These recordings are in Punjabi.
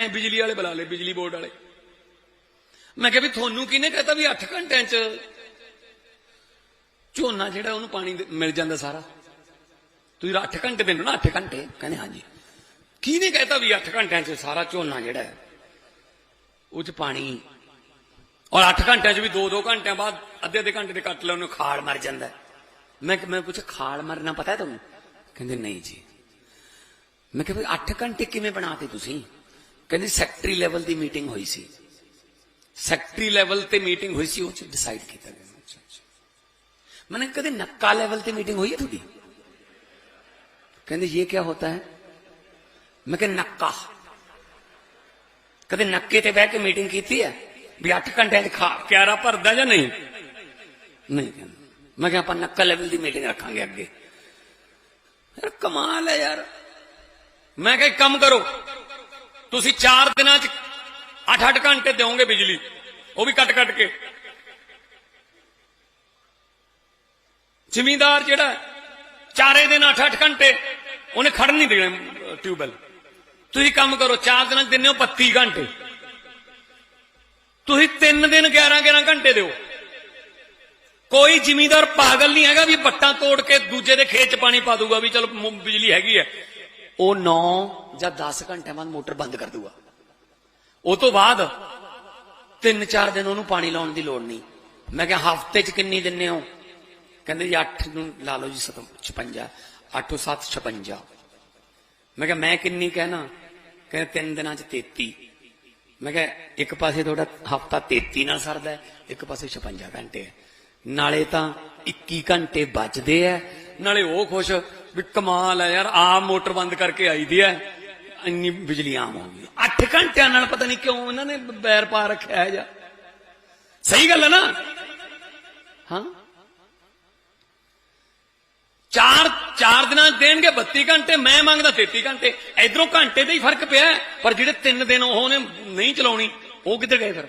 ਐ ਬਿਜਲੀ ਵਾਲੇ ਬੁਲਾ ਲਏ, ਬਿਜਲੀ ਬੋਰਡ ਵਾਲੇ। ਮੈਂ ਕਿਹਾ ਵੀ ਤੁਹਾਨੂੰ ਕਿਹਨੇ ਕਹਤਾ ਵੀ 8 ਘੰਟਿਆਂ 'ਚ ਝੋਨਾ ਜਿਹੜਾ ਉਹਨੂੰ ਪਾਣੀ ਮਿਲ ਜਾਂਦਾ ਸਾਰਾ? ਤੁਸੀਂ 8 ਘੰਟੇ ਦਿੰਦੇ ਨਾ 8 ਘੰਟੇ। ਕਹਿੰਦੇ ਹਾਂਜੀ। ਕਿਹਨੇ ਕਹਤਾ ਵੀ 8 ਘੰਟਿਆਂ 'ਚ ਸਾਰਾ ਝੋਨਾ ਜਿਹੜਾ ਹੈ, ਉਹ 'ਚ ਪਾਣੀ? ਔਰ 8 ਘੰਟਿਆਂ 'ਚ ਵੀ 2-2 ਘੰਟਿਆਂ ਬਾਅਦ ਅੱਧੇ ਅੱਧੇ ਘੰਟੇ ਦੇ ਕੱਟ ਲੈ ਉਹਨੂੰ ਖਾੜ ਮਰ ਜਾਂਦਾ ਮੈਂ ਮੈਂ ਪੁੱਛਿਆ ਖਾੜ ਮਰਨਾ ਪਤਾ ਹੈ ਤੁਹਾਨੂੰ? ਕਹਿੰਦੇ, ਨਹੀਂ ਜੀ। ਮੈਂ ਕਿਹਾ ਵੀ 8 ਘੰਟੇ ਕਿਵੇਂ ਬਣਾਤੇ ਤੁਸੀਂ? ਕਹਿੰਦੇ ਸੈਕਟਰੀ ਲੈਵਲ ਦੀ ਮੀਟਿੰਗ ਹੋਈ ਸੀ ਸੈਕਟਰੀ ਲੈਵਲ ਤੇ ਮੀਟਿੰਗ ਹੋਈ ਸੀ ਉਹ ਚ ਡਿਸਾਈਡ ਕੀਤਾ ਗਿਆ ਅੱਛਾ ਅੱਛਾ मैंने कदे नक्का लेवल ਤੇ ਮੀਟਿੰਗ ਹੋਈ ਹੈ ਤੁਹਾਡੀ ਕਹਿੰਦੇ ਇਹ ਕੀ ਹੁੰਦਾ ਹੈ ਮੈਂ ਕਿਹਾ ਨੱਕਾ ਕਦੇ ਨੱਕੇ ਤੇ ਬਹਿ ਕੇ ਮੀਟਿੰਗ ਕੀਤੀ ਹੈ ਵੀ 8 ਘੰਟੇ ਚ ਖਾ ਕਿਆਰਾ ਭਰਦਾ ਜਾਂ ਨਹੀਂ ਨਹੀਂ ਕਹਿੰਦੇ ਮੈਂ ਕਿਹਾ ਆਪਾਂ ਨੱਕਾ ਲੈਵਲ ਦੀ ਮੀਟਿੰਗ ਰੱਖਾਂਗੇ ਅੱਗੇ ਯਾਰ ਕਮਾਲ ਹੈ ਯਾਰ ਮੈਂ ਕਿਹਾ ਇੱਕ ਕੰਮ ਕਰੋ ਤੁਸੀਂ 4 ਦਿਨਾਂ ਚ 8-8 ਘੰਟੇ ਦਿਓਗੇ ਬਿਜਲੀ। ਉਹ ਵੀ ਕੱਟ ਕੱਟ ਕੇ। ਜ਼ਿਮੀਂਦਾਰ ਜਿਹੜਾ ਚਾਰੇ ਦਿਨ 8-8 ਘੰਟੇ ਉਹਨੇ ਖੜਨ ਨਹੀਂ ਦੇਣਾ ਟਿਊਬਲ ਤੁਸੀਂ ਕੰਮ ਕਰੋ 4 ਦਿਨਾਂ ਚ ਦਿੰਦੇ ਹੋ 32 ਘੰਟੇ। ਤੁਸੀਂ 3 ਦਿਨ 11-11 ਘੰਟੇ ਦਿਓ। ਕੋਈ ਜ਼ਿਮੀਂਦਾਰ ਪਾਗਲ ਨਹੀਂ ਹੈਗਾ ਵੀ ਬੱਟਾਂ ਤੋੜ ਕੇ ਦੂਜੇ ਦੇ ਖੇਤ ਚ ਪਾਣੀ ਪਾ ਦੂਗਾ ਵੀ ਚਲ ਬਿਜਲੀ ਹੈਗੀ ਹੈ। ਉਹ 9 ਜਾਂ 10 ਘੰਟਿਆਂ ਬਾਅਦ ਮੋਟਰ ਬੰਦ ਕਰ ਦੂਗਾ। ਉਹ ਤੋਂ ਬਾਅਦ 3-4 ਦਿਨ ਉਹਨੂੰ ਪਾਣੀ ਲਾਉਣ ਦੀ ਲੋੜ ਨਹੀਂ। ਮੈਂ ਕਿਹਾ, ਹਫ਼ਤੇ ਚ ਕਿੰਨੀ ਦਿੰਨੇ ਹੋ? ਕਹਿੰਦੇ ਜੀ 8 ਨੂੰ ਲਾ ਲਓ ਜੀ 56 8 7 56 ਮੈਂ ਕਿਹਾ, ਮੈਂ ਕਿੰਨੀ ਕਹਿਣਾ? ਕਹਿੰਦੇ, ਤਿੰਨ ਦਿਨਾਂ ਚ 33 ਮੈਂ ਕਿਹਾ, ਇੱਕ ਪਾਸੇ ਤੁਹਾਡਾ ਹਫਤਾ 33 ਨਾਲ ਸਰਦਾ ਇੱਕ ਪਾਸੇ 56 ਘੰਟੇ ਹੈ। ਨਾਲੇ ਤਾਂ 21 ਘੰਟੇ ਬਚਦੇ ਐ ਨਾਲੇ ਉਹ ਖੁਸ਼ ਵੀ ਕਮਾਲ ਹੈ ਯਾਰ ਆਪ ਮੋਟਰ ਬੰਦ ਕਰਕੇ ਆਈਦੀ ਐ ਇੰਨੀ ਬਿਜਲੀ ਆਮ ਹੋ ਗਈ। 8 ਘੰਟਿਆਂ ਨਾਲ ਪਤਾ ਨਹੀਂ ਕਿਉਂ ਇਹਨਾਂ ਨੇ ਬੈਰ ਪਾ ਰੱਖਿਆ ਹੈ ਜਾਂ। ਸਹੀ ਗੱਲ ਹੈ ਨਾ? ਹਾਂ। ਚਾਰ ਚਾਰ ਦਿਨਾਂ ਦੇਣਗੇ 32 ਘੰਟੇ, ਮੈਂ ਮੰਗਦਾ 33 ਘੰਟੇ। ਇਧਰੋਂ ਘੰਟੇ ਦਾ ਹੀ ਫ਼ਰਕ ਪਿਆ ਪਰ ਜਿਹੜੇ ਤਿੰਨ ਦਿਨ ਉਹ ਨੇ ਨਹੀਂ ਚਲਾਉਣੀ, ਉਹ ਕਿੱਧਰ ਗਏ ਫਿਰ?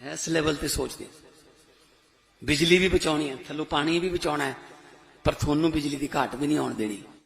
ਇਸ ਲੈਵਲ ਤੇ ਸੋਚਦੇ ਬਿਜਲੀ ਵੀ ਬਚਾਉਣੀ ਹੈ, ਥੱਲੋਂ ਪਾਣੀ ਵੀ ਬਚਾਉਣਾ ਹੈ, ਪਰ ਤੁਹਾਨੂੰ ਬਿਜਲੀ ਦੀ ਘਾਟ ਵੀ ਨਹੀਂ ਆਉਣ ਦੇਣੀ।